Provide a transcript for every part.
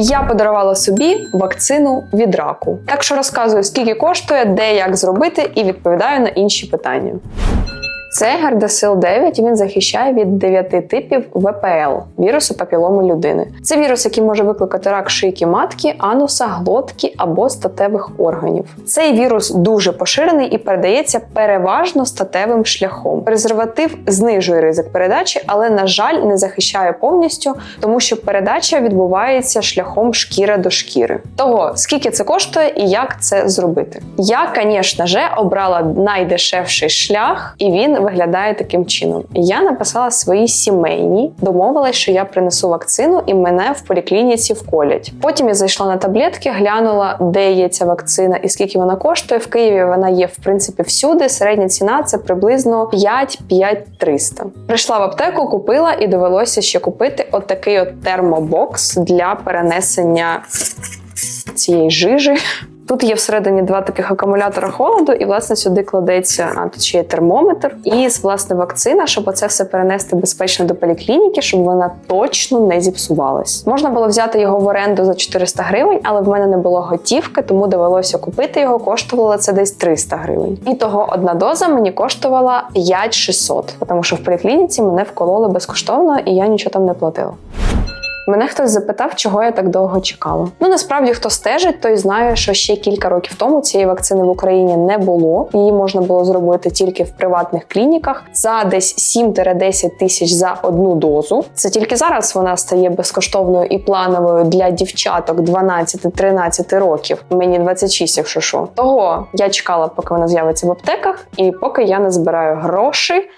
Я подарувала собі вакцину від раку. Так що розказую, скільки коштує, де як зробити, і відповідаю на інші питання. Це Гардасил 9, він захищає від 9 типів ВПЛ вірусу папілому людини. Це вірус, який може викликати рак шийки матки, ануса, глотки або статевих органів. Цей вірус дуже поширений і передається переважно статевим шляхом. Презерватив знижує ризик передачі, але на жаль не захищає повністю, тому що передача відбувається шляхом шкіра до шкіри. Того скільки це коштує і як це зробити? Я, звісно же, обрала найдешевший шлях, і він виглядає таким чином. Я написала свої сімейні, домовилась, що я принесу вакцину і мене в поліклініці вколять. Потім я зайшла на таблетки, глянула, де є ця вакцина і скільки вона коштує. В Києві вона є в принципі всюди. Середня ціна це приблизно 5-5-300. Прийшла в аптеку, купила і довелося ще купити отакий от термобокс для перенесення цієї жижі. Тут є всередині два таких акумулятора холоду, і власне сюди кладеться а тут ще є термометр і власне вакцина, щоб оце все перенести безпечно до поліклініки, щоб вона точно не зіпсувалась. Можна було взяти його в оренду за 400 гривень, але в мене не було готівки, тому довелося купити його. Коштувало це десь 300 гривень. І того одна доза мені коштувала 5600, тому що в поліклініці мене вкололи безкоштовно, і я нічого там не платила. Мене хтось запитав, чого я так довго чекала. Ну насправді, хто стежить, той знає, що ще кілька років тому цієї вакцини в Україні не було. Її можна було зробити тільки в приватних клініках за десь 7-10 тисяч за одну дозу. Це тільки зараз вона стає безкоштовною і плановою для дівчаток 12-13 років. Мені 26, якщо що. Того я чекала, поки вона з'явиться в аптеках, і поки я не збираю гроші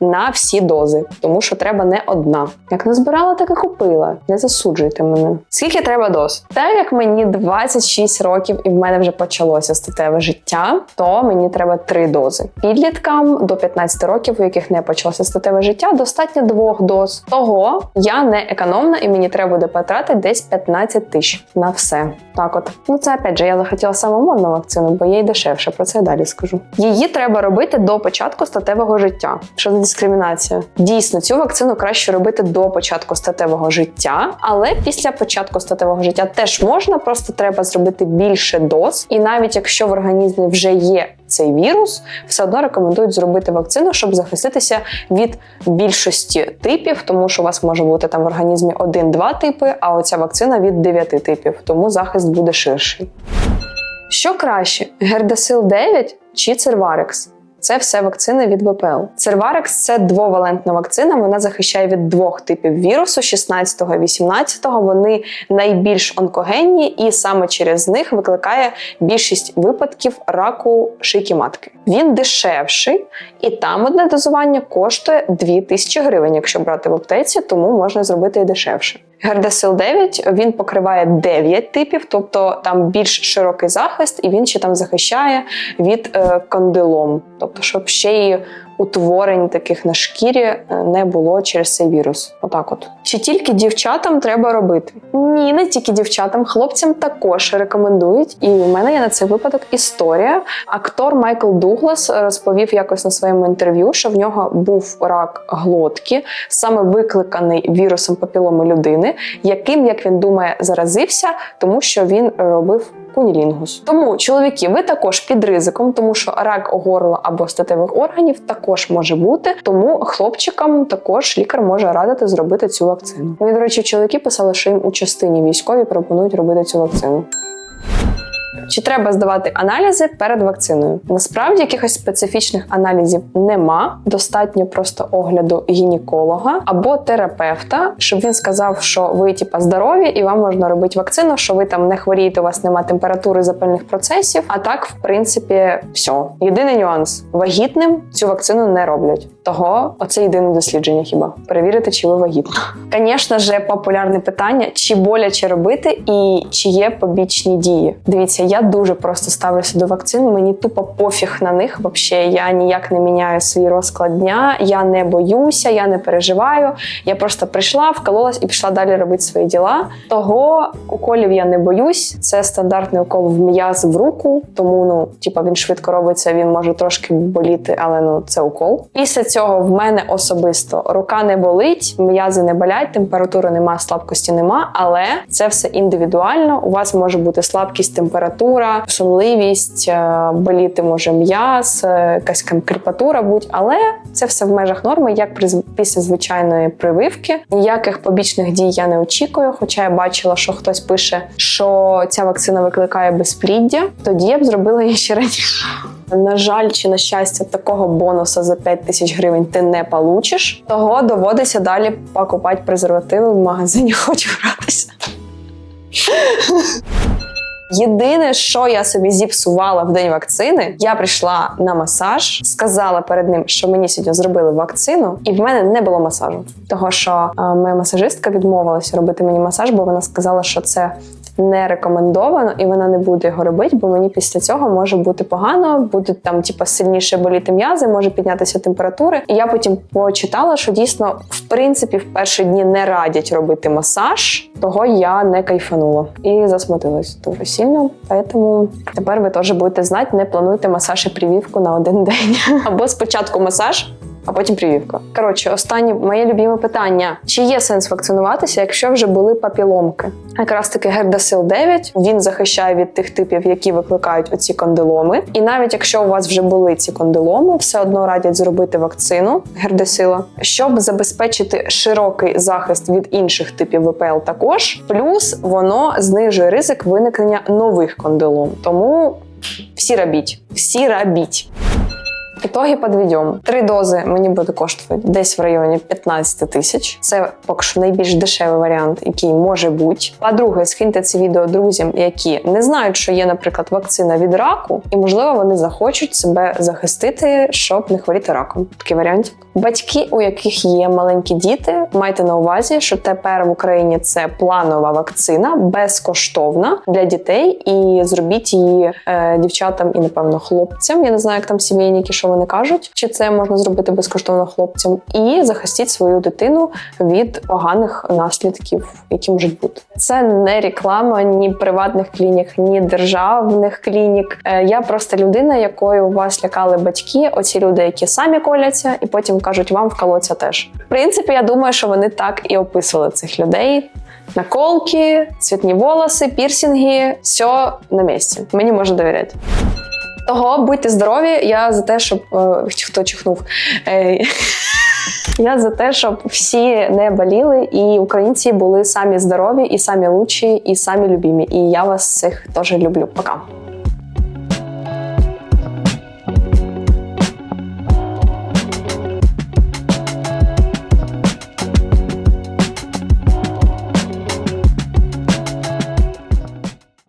на всі дози, тому що треба не одна. Як не збирала, так і купила. Не засуджуйте мене. Скільки треба доз? Так як мені 26 років і в мене вже почалося статеве життя, то мені треба три дози. Підліткам до 15 років, у яких не почалося статеве життя, достатньо двох доз. Того я не економна і мені треба буде потратити десь 15 тисяч на все. Так, от ну це опять же, я захотіла саму модну вакцину, бо їй дешевше. Про це далі скажу. Її треба робити до початку статевого життя. Що дискримінація? Дійсно, цю вакцину краще робити до початку статевого життя, але після початку статевого життя теж можна, просто треба зробити більше доз. І навіть якщо в організмі вже є цей вірус, все одно рекомендують зробити вакцину, щоб захиститися від більшості типів, тому що у вас може бути там в організмі один-два типи, а оця вакцина від дев'яти типів, тому захист буде ширший. Що краще: Гердасил 9 чи Церварекс? Це все вакцини від ВПЛ. Церварекс це двовалентна вакцина. Вона захищає від двох типів вірусу 16 і 18. Вони найбільш онкогенні, і саме через них викликає більшість випадків раку шийки матки. Він дешевший, і там одне дозування коштує 2000 гривень, якщо брати в аптеці, тому можна зробити і дешевше. Гердасил 9 він покриває 9 типів, тобто там більш широкий захист, і він ще там захищає від е, кандилом, тобто, щоб ще й утворень таких на шкірі е, не було через цей вірус. Отак, от чи тільки дівчатам треба робити? Ні, не тільки дівчатам, хлопцям також рекомендують. І в мене є на цей випадок історія. Актор Майкл Дуглас розповів якось на своєму інтерв'ю, що в нього був рак глотки, саме викликаний вірусом папілому людини, яким, як він думає, заразився, тому що він робив кунілінгус. Тому чоловіки, ви також під ризиком, тому що рак горла або статевих органів також може бути. Тому хлопчикам також лікар може радити зробити цю вакцину. Мені, до речі, чоловіки писали, що їм у частині військові пропонують робити цю вакцину. Чи треба здавати аналізи перед вакциною? Насправді якихось специфічних аналізів нема. Достатньо просто огляду гінеколога або терапевта, щоб він сказав, що ви типа здорові і вам можна робити вакцину, що ви там не хворієте, у вас немає температури запальних процесів. А так, в принципі, все. Єдиний нюанс: вагітним цю вакцину не роблять. Того оце єдине дослідження. Хіба перевірити, чи ви вагітна? Звісно ж, популярне питання: чи боляче робити і чи є побічні дії? Дивіться, я Я дуже просто ставлюся до вакцин. Мені тупо пофіг на них. Вообще я ніяк не міняю свій розклад дня. Я не боюся, я не переживаю. Я просто прийшла, вкололась і пішла далі робити свої діла. Того уколів я не боюсь. Це стандартний укол в м'яз в руку, тому ну, типа він швидко робиться. Він може трошки боліти, але ну це укол. Після цього в мене особисто рука не болить, м'язи не болять, температури нема, слабкості нема. Але це все індивідуально. У вас може бути слабкість, температура, сонливість, е, боліти може м'яз, е, якась кріпатура будь, але це все в межах норми, як при після звичайної прививки. Ніяких побічних дій я не очікую. Хоча я бачила, що хтось пише, що ця вакцина викликає безпліддя. Тоді я б зробила її ще раніше. На жаль, чи на щастя, такого бонуса за 5 тисяч гривень ти не получиш. Того доводиться далі покупати презервативи в магазині. Хочу гратися. Єдине, що я собі зіпсувала в день вакцини, я прийшла на масаж, сказала перед ним, що мені сьогодні зробили вакцину, і в мене не було масажу. Того що а, моя масажистка відмовилася робити мені масаж, бо вона сказала, що це не рекомендовано, і вона не буде його робити, бо мені після цього може бути погано, будуть там, типа, сильніше боліти м'язи, може піднятися температури. І я потім почитала, що дійсно, в принципі, в перші дні не радять робити масаж, того я не кайфанула і засмутилась дуже сильно. Тому тепер ви теж будете знати, не плануйте масаж і привівку на один день. Або спочатку масаж. А потім привівка. Коротше, останнє моє любіме питання: чи є сенс вакцинуватися, якщо вже були папіломки? Якраз таки Гердасил 9 він захищає від тих типів, які викликають оці кондиломи. І навіть якщо у вас вже були ці кондиломи, все одно радять зробити вакцину Гердасила, щоб забезпечити широкий захист від інших типів ВПЛ. Також плюс воно знижує ризик виникнення нових кондилом. Тому всі робіть, всі робіть. Ітоги підведемо. Три дози мені буде коштувати десь в районі 15 тисяч. Це поки що найбільш дешевий варіант, який може бути. По-друге, скиньте це відео друзям, які не знають, що є, наприклад, вакцина від раку, і можливо вони захочуть себе захистити, щоб не хворіти раком. Такий варіант. Батьки, у яких є маленькі діти, майте на увазі, що тепер в Україні це планова вакцина, безкоштовна для дітей, і зробіть її е, дівчатам і напевно хлопцям. Я не знаю, як там сімейники, що вони кажуть, чи це можна зробити безкоштовно хлопцям, і захистіть свою дитину від поганих наслідків, які можуть бути. Це не реклама ні приватних клінік, ні державних клінік. Е, Я просто людина, якою вас лякали батьки. Оці люди, які самі коляться, і потім кажуть, вам вколоться теж. В принципі, я думаю, що вони так і описували цих людей. Наколки, цвітні волоси, пірсінги, все на місці. Мені можна довіряти. Того будьте здорові. Я за те, щоб е, хто чихнув. Я за те, щоб всі не боліли, і українці були самі здорові, і самі лучші, і самі любімі. І я вас всіх теж люблю. Пока.